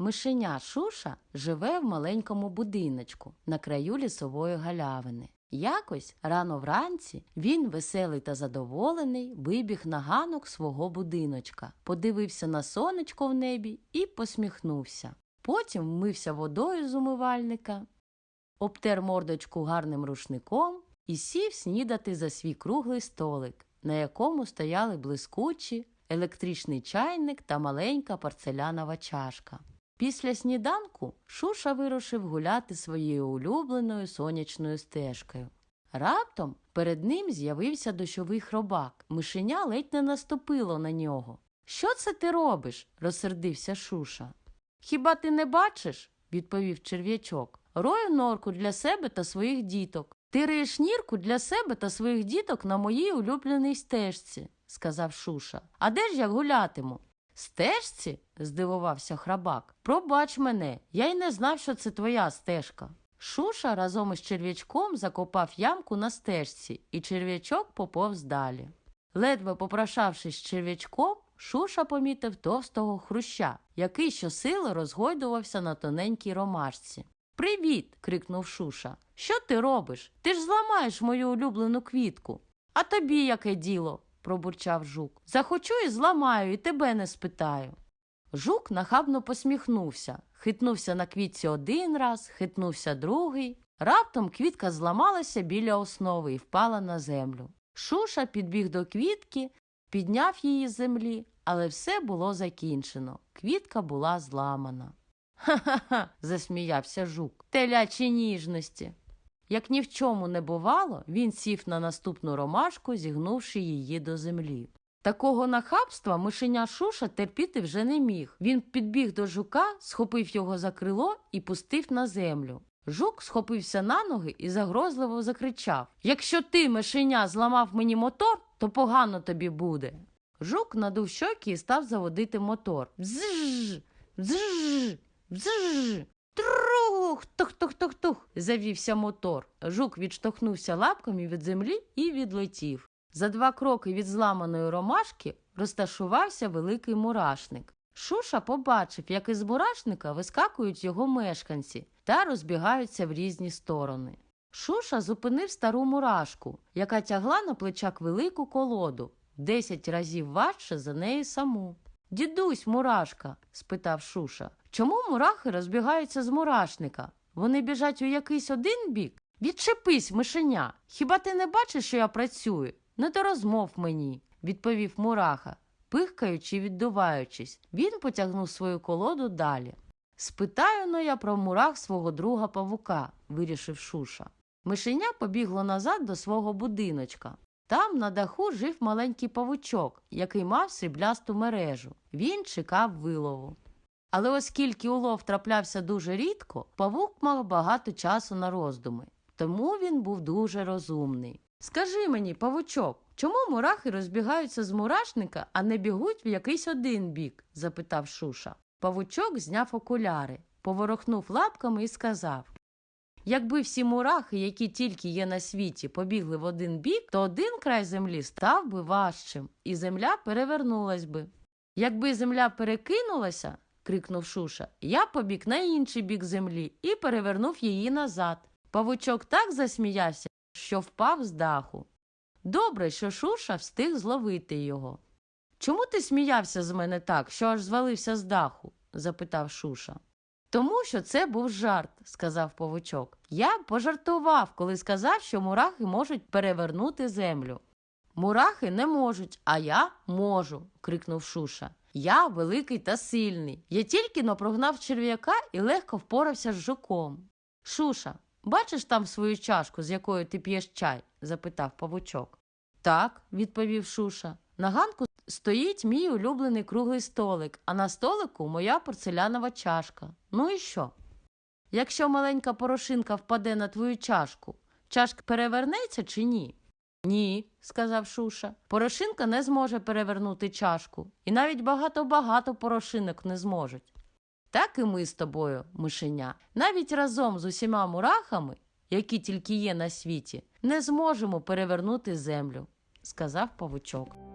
Мишеня Шуша живе в маленькому будиночку на краю лісової галявини. Якось рано вранці він, веселий та задоволений, вибіг на ганок свого будиночка, подивився на сонечко в небі і посміхнувся. Потім вмився водою з умивальника, обтер мордочку гарним рушником і сів снідати за свій круглий столик, на якому стояли блискучі, електричний чайник та маленька порцелянова чашка. Після сніданку Шуша вирушив гуляти своєю улюбленою сонячною стежкою. Раптом перед ним з'явився дощовий хробак. Мишеня ледь не наступило на нього. Що це ти робиш? розсердився Шуша. Хіба ти не бачиш? відповів черв'ячок. Рою норку для себе та своїх діток. Ти риєш нірку для себе та своїх діток на моїй улюбленій стежці, сказав Шуша. А де ж я гулятиму? Стежці? здивувався храбак. Пробач мене, я й не знав, що це твоя стежка. Шуша разом із черв'ячком закопав ямку на стежці, і черв'ячок поповз далі. Ледве попрошавшись з черв'ячком, Шуша помітив товстого хруща, який щосили розгойдувався на тоненькій ромашці. Привіт. крикнув Шуша. Що ти робиш? Ти ж зламаєш мою улюблену квітку. А тобі яке діло? Пробурчав жук. Захочу і зламаю, і тебе не спитаю. Жук нахабно посміхнувся, хитнувся на квітці один раз, хитнувся другий. Раптом квітка зламалася біля основи і впала на землю. Шуша підбіг до квітки, підняв її з землі, але все було закінчено. Квітка була зламана. Ха-ха-ха, засміявся жук. Телячі ніжності. Як ні в чому не бувало, він сів на наступну ромашку, зігнувши її до землі. Такого нахабства мишеня Шуша терпіти вже не міг. Він підбіг до жука, схопив його за крило і пустив на землю. Жук схопився на ноги і загрозливо закричав Якщо ти, мишеня, зламав мені мотор, то погано тобі буде. Жук надув щоки і став заводити мотор. Бзж, бзж, бзж. Трух, тух-тух-тух-тух, завівся мотор. Жук відштовхнувся лапками від землі і відлетів. За два кроки від зламаної ромашки розташувався великий мурашник. Шуша побачив, як із мурашника вискакують його мешканці та розбігаються в різні сторони. Шуша зупинив стару мурашку, яка тягла на плечак велику колоду, десять разів важче за неї саму. Дідусь, мурашка, спитав Шуша, чому мурахи розбігаються з мурашника? Вони біжать у якийсь один бік? Відчепись, мишеня. Хіба ти не бачиш, що я працюю? Не до розмов мені, відповів мураха, пихкаючи і віддуваючись. Він потягнув свою колоду далі. Спитаю но я про мурах свого друга павука, вирішив Шуша. Мишеня побігло назад до свого будиночка. Там на даху жив маленький павучок, який мав сріблясту мережу. Він чекав вилову. Але оскільки улов траплявся дуже рідко, павук мав багато часу на роздуми, тому він був дуже розумний. Скажи мені, павучок, чому мурахи розбігаються з мурашника, а не бігуть в якийсь один бік? запитав Шуша. Павучок зняв окуляри, поворохнув лапками і сказав Якби всі мурахи, які тільки є на світі, побігли в один бік, то один край землі став би важчим, і земля перевернулась би. Якби земля перекинулася, крикнув Шуша, я побіг на інший бік землі і перевернув її назад. Павучок так засміявся, що впав з даху. Добре, що Шуша встиг зловити його. Чому ти сміявся з мене так, що аж звалився з даху? запитав Шуша. Тому що це був жарт, сказав павучок. Я пожартував, коли сказав, що мурахи можуть перевернути землю. Мурахи не можуть, а я можу, крикнув Шуша. Я великий та сильний. Я тільки но прогнав черв'яка і легко впорався з жуком. Шуша, бачиш там свою чашку, з якою ти п'єш чай? запитав павучок. Так, відповів Шуша. На ганку стоїть мій улюблений круглий столик, а на столику моя порцелянова чашка. Ну і що? Якщо маленька порошинка впаде на твою чашку, чашка перевернеться чи ні? Ні, сказав Шуша. Порошинка не зможе перевернути чашку, і навіть багато-багато порошинок не зможуть. Так і ми з тобою, мишеня, навіть разом з усіма мурахами, які тільки є на світі, не зможемо перевернути землю, сказав павучок.